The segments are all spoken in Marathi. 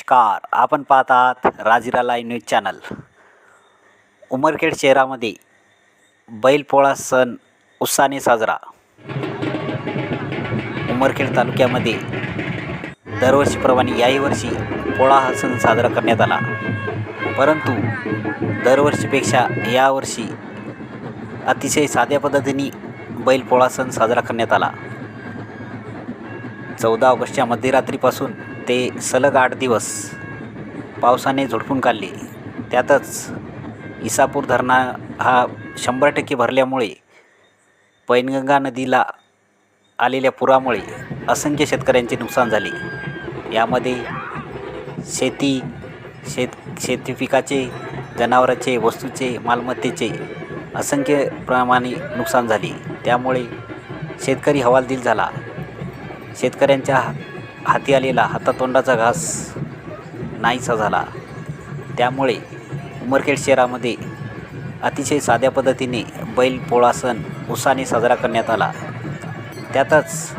नमस्कार. आपण पाहत आहात Rajira live news channel. Umarkhed शहरामध्ये बैलपोळा सण उत्साहाने साजरा. उमरखेड तालुक्यामध्ये दरवर्षीप्रमाणे याही वर्षी पोळा हा सण साजरा करण्यात आला. परंतु दरवर्षीपेक्षा यावर्षी अतिशय साध्या पद्धतीने बैलपोळा सण साजरा करण्यात आला. चौदा ऑगस्टच्या मध्यरात्रीपासून ते सलग आठ दिवस पावसाने झोडपून काढले. त्यातच इसापूर धरणा हा शंभर टक्के भरल्यामुळे पैनगंगा नदीला आलेल्या पुरामुळे असंख्य शेतकऱ्यांचे नुकसान झाले. यामध्ये शेती शेत शेती पिकाचे जनावराचे वस्तूचे मालमत्तेचे असंख्य प्रमाणे नुकसान झाले. त्यामुळे शेतकरी हवालदिल झाला. शेतकऱ्यांच्या हा- हाती आलेला हातातोंडाचा घास नाहीसा झाला. त्यामुळे उमरखेड शहरामध्ये अतिशय साध्या पद्धतीने बैल पोळा सण उत्साहाने साजरा करण्यात आला. त्यातच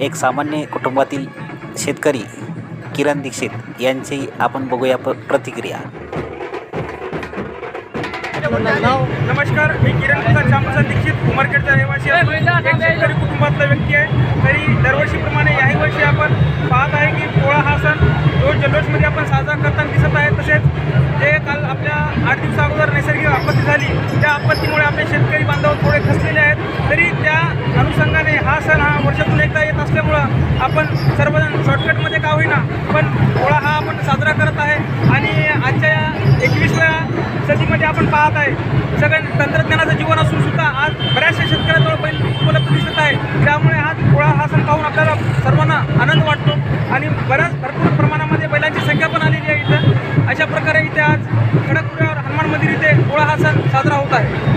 एक सामान्य कुटुंबातील शेतकरी किरण दीक्षित यांची आपण बघूया प प्रतिक्रिया. नमस्कार मी किरण दीक्षित उमरखेडचा रहिवासी शेतकरी कुटुंबातला व्यक्ती आहे. पाहत आहे की पोळा हा सण जो जल्लोषमध्ये आपण साजरा करताना दिसत आहे. तसेच जे काल आपल्या आठ दिवसा अगोदर नैसर्गिक आपत्ती झाली त्या आपत्तीमुळे आपले शेतकरी बांधव थोडे खसलेले आहेत. तरी त्या अनुषंगाने हा सण हा वर्षातून एकदा येत असल्यामुळं आपण सर्वजण शॉर्टकटमध्ये का होईना पण पोळा हा आपण साजरा करत आहे. आणि आजच्या या एकवीसव्या सदीमध्ये आपण पाहत आहे सगळं तंत्रज्ञानाचं जीवन असून सुद्धा आज बऱ्याचशा शेतकऱ्यांजवळ बैल उपलब्ध दिसत आहे. त्यामुळे आज पोळा हा सण पाहून आपल्याला सर्वांना आनंद वाटतो. साजरा होत आहे.